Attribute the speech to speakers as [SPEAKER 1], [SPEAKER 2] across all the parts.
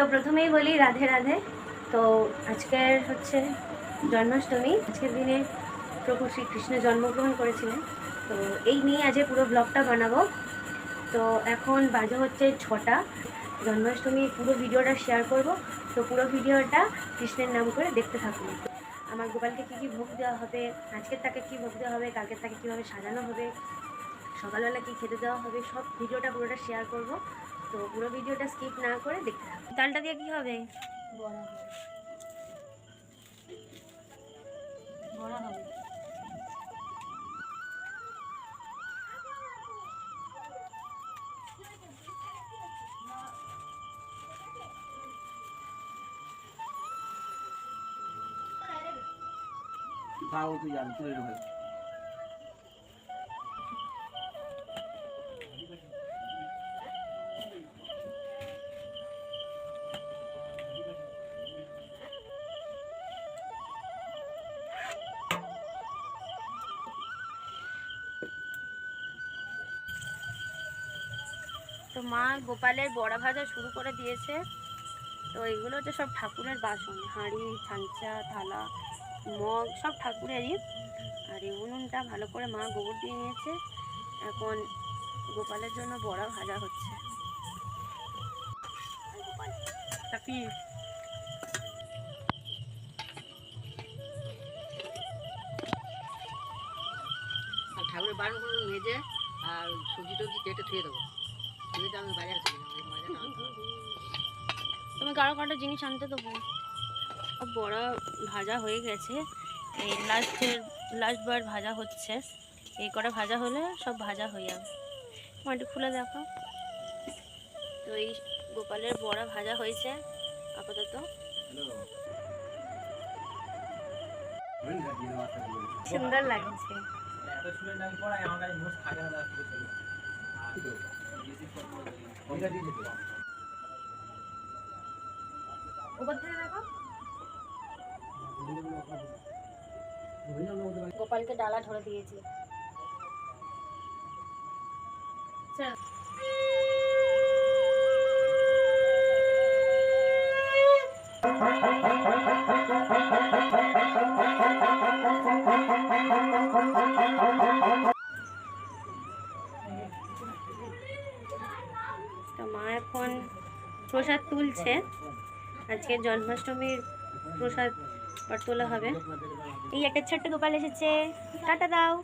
[SPEAKER 1] তো প্রথমেই বলি রাধে রাধে। তো আজকের হচ্ছে জন্মাষ্টমী। আজকের দিনে প্রভু শ্রীকৃষ্ণ জন্মগ্রহণ করেছিলেন। তো এই নিয়ে আজ পুরো ব্লগটা বানাবো। তো এখন বাজে হচ্ছে ছটা। জন্মাষ্টমী পুরো ভিডিওটা শেয়ার করব। তো পুরো ভিডিওটা কৃষ্ণের নাম করে দেখতে থাকুন। আমার গোপালকে কী কী ভোগ দেওয়া হবে? আজকের তাকে কী ভোগ দেওয়া হবে? কালকের তাকে কীভাবে সাজানো হবে? সকালবেলা কী খেতে দেওয়া হবে? সব ভিডিওটা পুরোটা শেয়ার করব। তো পুরো ভিডিওটা স্কিপ না করে দেখতে থাকুন ডালটা দিয়ে কি হবে?
[SPEAKER 2] বড়া হবে। বড়া হবে।
[SPEAKER 3] তাও তুই জানি তুই ভাই
[SPEAKER 1] মা গোপালের বড়া ভাজা শুরু করে দিয়েছে। তো এগুলো হচ্ছে সব ঠাকুরের বাসন, হাঁড়ি ছাঞ্চা থালা, মগ, সব ঠাকুরেরই। আর এই উনুনটা ভালো করে মা গোবর দিয়ে নিয়েছে। এখন গোপালের জন্য বড়া ভাজা হচ্ছে।
[SPEAKER 2] ঠাকুরের বারণগুলো মেজে আর সবজি টবজি কেটে থুয়ে দেবো।
[SPEAKER 1] তোমাকে আরও কটা জিনিস আনতে দেবো সব বড়া ভাজা হয়ে গেছে। এই লাস্টের লাস্ট বার ভাজা হচ্ছে। এই কটা ভাজা হলে সব ভাজা হয়ে যাবে। মাটি খুলে দেখো। তো এই গোপালের বড়া ভাজা হয়েছে আপাতত। সুন্দর লাগছে। গোপালকে ডালা ধরে দিয়েছি। চল। মা এখন প্রসাদ তুলছে। আজকে জন্মাষ্টমীর প্রসাদ তোলা হবে। এই একটা ছোট্ট গোপাল এসেছে। টাটা দাও।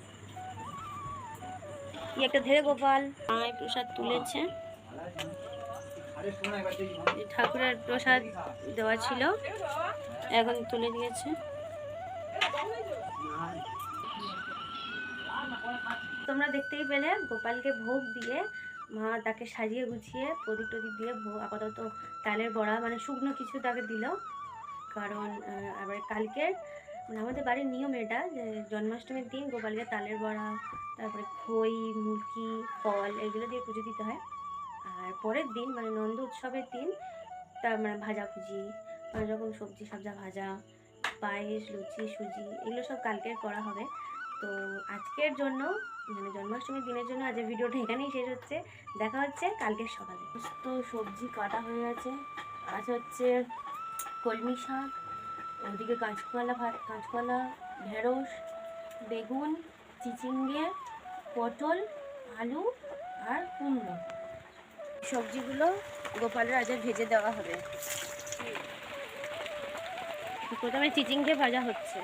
[SPEAKER 1] এই একটা ধেরে গোপাল। মায়ের প্রসাদ তুলেছে। ঠাকুরের প্রসাদ দেওয়া ছিল। এখন তুলে দিয়েছে। তোমরা দেখতেই পেলে গোপালকে ভোগ দিয়ে মা তাকে সাজিয়ে গুছিয়ে প্রদীপ টদীপ দিয়ে আপাতত তালের বড়া মানে শুকনো কিছু তাকে দিল। কারণ আবার কালকের মানে আমাদের বাড়ির নিয়ম এটা যে জন্মাষ্টমীর দিন গোপালকে তালের বড়া, তারপরে খই মুরকি ফল এগুলো দিয়ে পুজো দিতে হয়। আর পরের দিন মানে নন্দ উৎসবের দিন, তার মানে ভাজাভুজি পাঁচ রকম সবজি সবজা ভাজা, পায়েস, লুচি, সুজি, এগুলো সব কালকের করা হবে। তো আজকের জন্য মানে জন্মাষ্টমীর দিনের জন্য আজকের ভিডিওটা এখানেই শেষ হচ্ছে। দেখা হচ্ছে কালকের সকালে। তো সবজি কাটা হয়ে গেছে। আজ হচ্ছে কলমি শাক ওদিকে কাঁচকলা ভাত কাঁচকলা ঢেঁড়স বেগুন চিচিঙ্গে পটল আলু আর কুমড়ো। সবজিগুলো গোপালের আজকে ভেজে দেওয়া হবে। প্রথমে চিচিঙ্গে ভাজা হচ্ছে।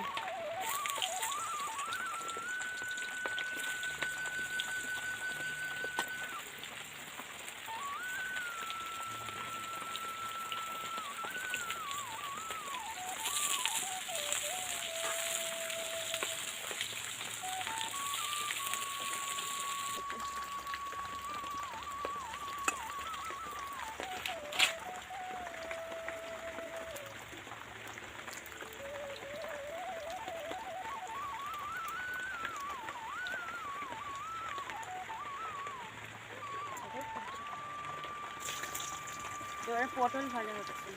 [SPEAKER 1] এবারে পটল ভাজা হচ্ছে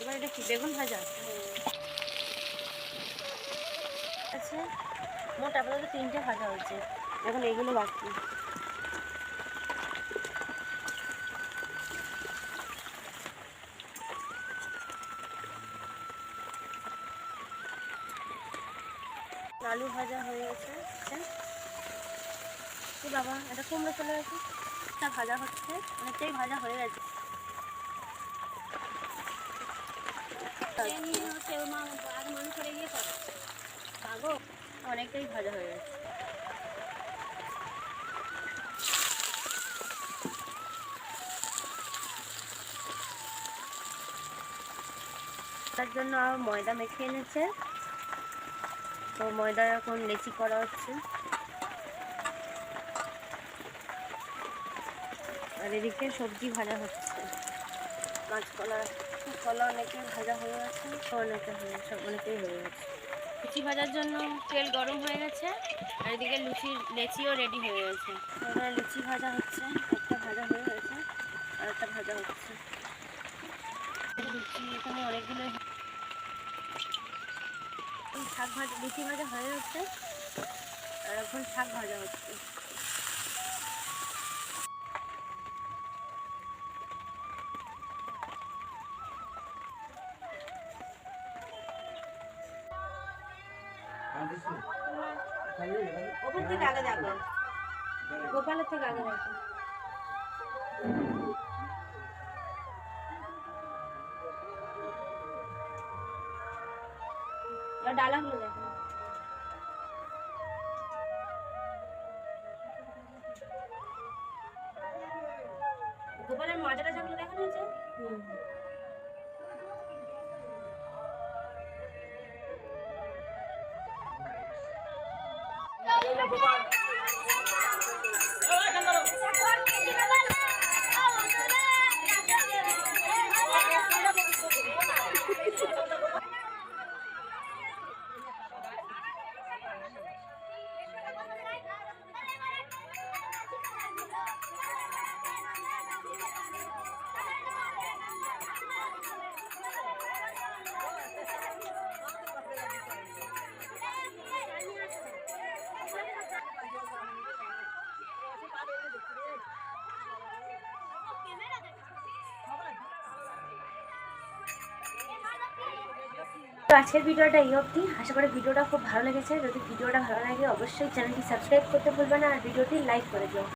[SPEAKER 1] এবার এটা কি, বেগুন ভাজা? আচ্ছা মোট আপাতত তিনটে ভাজা হয়েছে। এখন এইগুলো বাকি। আলু ভাজা হয়ে গেছে? কি বাবা এটা কুমড়ো চলে গেছে? এটা ভাজা হচ্ছে অনেকটাই ভাজা হয়ে গেছে। অনেকটাই ভাজা হয়ে গেছে। তার জন্য আর ময়দা মেখে এনেছে। তো ময়দা এখন লেচি করা হচ্ছে। আর এদিকে সবজি ভাজা হচ্ছে। কাঁচকলা কলা অনেকে ভাজা হয়ে গেছে অনেকে হয়ে সব অনেকেই হয়ে গেছে। লুচি ভাজার জন্য তেল গরম হয়ে গেছে আর এদিকে লুচি লেচিও রেডি হয়ে গেছে। লুচি ভাজা হচ্ছে একটা ভাজা হয়ে গেছে আর একটা ভাজা হচ্ছে লুচি এখানে অনেকগুলো এই শাক ভাজা লুচি ভাজা হয়ে হচ্ছে আর এখন শাক ভাজা হচ্ছে। ওপর থেকে আগে দেখো গোপালের থেকে আগে দেখো এবার ডালাগুলো দেখো। গোপালের মাজা টাজাগুলো দেখানো হয়েছে? হুম। আজকের ভিডিওটা এই অবধি। আশা করি ভিডিওটা খুব ভালো লেগেছে। যদি ভিডিওটা ভালো লাগে, অবশ্যই চ্যানেলটি সাবস্ক্রাইব করতে ভুলবে না। আর ভিডিওটি লাইক করে দিও।